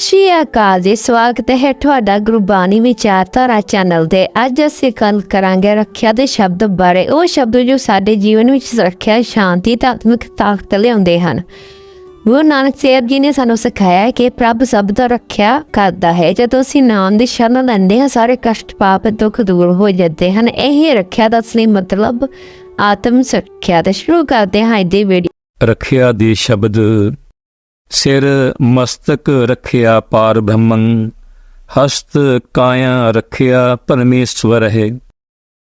ਸ਼੍ਰੀ ਅਕਾਲ ਜੀ। ਸਵਾਗਤ ਹੈ ਤੁਹਾਡਾ ਗੁਰਬਾਣੀ ਵਿਚਾਰਧਾਰਾ ਚੈਨਲ ਤੇ। ਅੱਜ ਅਸੀਂ ਗੱਲ ਕਰਾਂਗੇ ਰੱਖਿਆ ਦੇ ਸ਼ਬਦ ਬਾਰੇ। ਉਹ ਸ਼ਬਦ ਜੋ ਸਾਡੇ ਜੀਵਨ ਵਿੱਚ ਰੱਖਿਆ ਸ਼ਾਂਤੀ ਤੇ ਆਤਮਿਕ ਤਾਕਤ ਲਿਆਉਂਦੇ ਹਨ। ਗੁਰੂ ਨਾਨਕ ਸਾਹਿਬ ਜੀ ਨੇ ਸਾਨੂੰ ਸਿਖਾਇਆ ਕਿ ਪ੍ਰਭ ਸਭ ਦਾ ਰੱਖਿਆ ਕਰਦਾ ਹੈ। ਜਦੋਂ ਅਸੀਂ ਨਾਮ ਦੀ ਸ਼ਰਨ ਲੈਂਦੇ ਹਾਂ, ਸਾਰੇ ਕਸ਼ਟ, ਪਾਪ, ਦੁੱਖ ਦੂਰ ਹੋ ਜਾਂਦੇ ਹਨ। ਇਹ ਰੱਖਿਆ ਦਾ ਅਸਲੀ ਮਤਲਬ ਆਤਮ ਸੁਰੱਖਿਆ ਤੇ ਸ਼ੁਰੂ ਕਰਦੇ ਹਾਂ। ਇਹਦੀ ਵੀਡੀਓ ਰੱਖਿਆ ਦੇ ਸ਼ਬਦ ਸਿਰ ਮਸਤਕ ਰੱਖਿਆ ਪਾਰ ਬ੍ਰਹਮੰ, ਹਸਤ ਕਾਇਆ ਰੱਖਿਆ ਪਰਮੇਸ਼ਵਰ ਹੈ।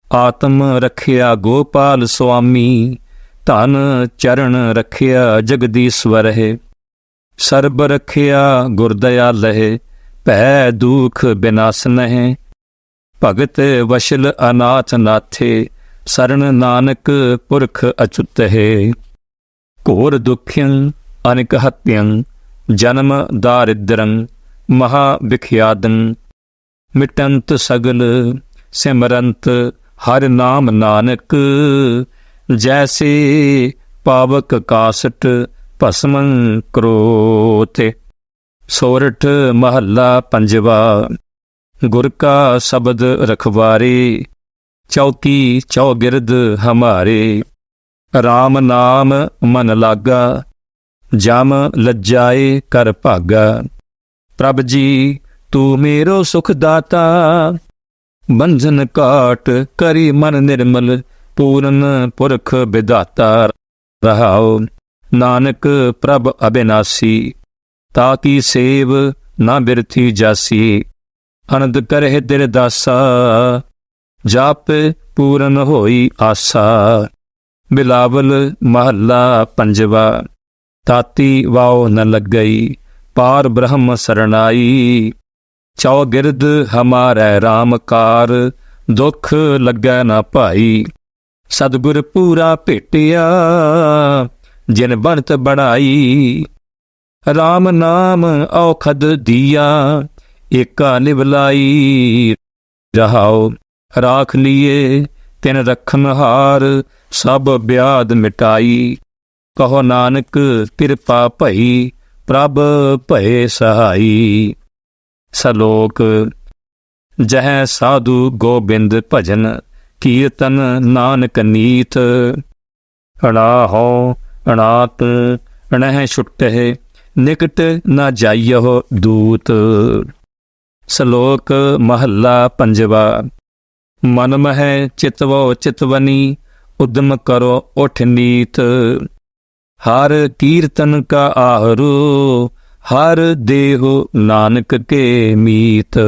ਆਤਮ ਰੱਖਿਆ ਗੋਪਾਲ ਸੁਆਮੀ, ਧਨ ਚਰਨ ਰੱਖਿਆ ਜਗਦੀਸ਼ਵਰ ਹੈ। ਸਰਬ ਰੱਖਿਆ ਗੁਰਦਇਆਲ ਹੈ, ਭੈ ਦੁਖ ਬਿਨਾਸ਼ ਨਹਿ ਭਗਤ ਵਸ਼ਲ ਅਨਾਥ ਨਾਥੇ ਸਰਣ ਨਾਨਕ ਪੁਰਖ ਅਚੁੱਤ ਹੈ। ਘੋਰ ਦੁਖਿਯੰ ਅਨਿਕ ਹਤਿਯੰ ਜਨਮ ਦਾਰਿਦ੍ਰੰ ਮਹਾ ਵਿਖਿਆਦੰ ਮਿਟੰਤ ਸਗਲ ਸਿਮਰੰਤ ਹਰ ਨਾਮ ਨਾਨਕ ਜੈਸੇ ਪਾਵਕ ਕਾਸਟ ਭਸਮੰ ਕਰੋਤੇ ਸੋਰਠ ਮਹੱਲਾ ਪੰਜਵਾ ਗੁਰ ਕਾ ਸ਼ਬਦ ਰਖਵਾਰੇ ਚੌਕੀ ਚੌਗਿਰਦ ਹਮਾਰੇ RAM ਨਾਮ ਮਨ ਲਾਗਾ ਜਮ ਲੱਜਾਏ ਕਰ ਭਾਗਾ। ਪ੍ਰਭ ਜੀ, ਤੂੰ ਮੇਰੋ ਸੁਖ ਦਾਤਾ ਬੰਧਨ ਕਾਟ ਕਰੀ ਮਨ ਨਿਰਮਲ, ਪੂਰਨ ਪੁਰਖ ਵਿਦਾਤਾ ਰਹਾਉ, ਨਾਨਕ ਪ੍ਰਭ ਅਬਿਨਾਸੀ, ਤਾ ਕੀ ਸੇਵ ਨਾ ਬਿਰਥੀ ਜਾਸੀ। ਅਨੰਦ ਕਰਹਿ ਦਿਲ ਦਾਸਾ, ਜਾਪ ਪੂਰਨ ਹੋਈ ਆਸਾ। ਬਿਲਾਵਲ ਮਹੱਲਾ ਪੰਜਵਾ। ਤਾਤੀ ਵਾਉ ਨ ਲੱਗਈ, ਪਾਰ ਬ੍ਰਹਮ ਸਰਣਾਈ। ਚੌਗਿਰਦ ਹਮਾਰੈ RAM ਕਾਰ, ਦੁਖ ਲੱਗੈ ਨਾ ਭਾਈ। ਸਤਿਗੁਰ ਪੂਰਾ ਭੇਟਿਆ, ਜਿਨ ਬਣਤ ਬਣਾਈ। RAM ਨਾਮ ਔਖਦ ਦੀਆ, ਏਕਾ ਨਿਵਲਾਈ ਰਹਾਉ, ਰਾਖ ਲੀਏ ਤਿਨ ਰਖਨ ਹਾਰ, ਸਭ ਬਿਆਦ ਮਿਟਾਈ। ਕਹੋ ਨਾਨਕ, ਕਿਰਪਾ ਭਈ, ਪ੍ਰਭ ਭਏ ਸਹਾਈ। ਸਲੋਕ, ਜਹ ਸਾਧੂ ਗੋਬਿੰਦ ਭਜਨ, ਕੀਰਤਨ ਨਾਨਕ ਨੀਤ। ਅਣਾ ਹੋ ਅਣਾਤ ਅਣਹਿ ਛੁਟਹਿ, ਨਿਕਟ ਨਾ ਜਾਈਓ ਦੂਤ। ਸਲੋਕ, ਮਹੱਲਾ ਪੰਜਵਾ ਮਨ ਮਹਿ ਚਿਤਵੋ ਚਿਤਵਨੀ, ਉਦਮ ਕਰੋ ਉਠ ਨੀਤ। ਹਰ ਕੀਰਤਨ ਕਾ ਆਹਰੂ ਹਰ ਦੇਹ ਨਾਨਕ ਕੇ ਮੀਤ।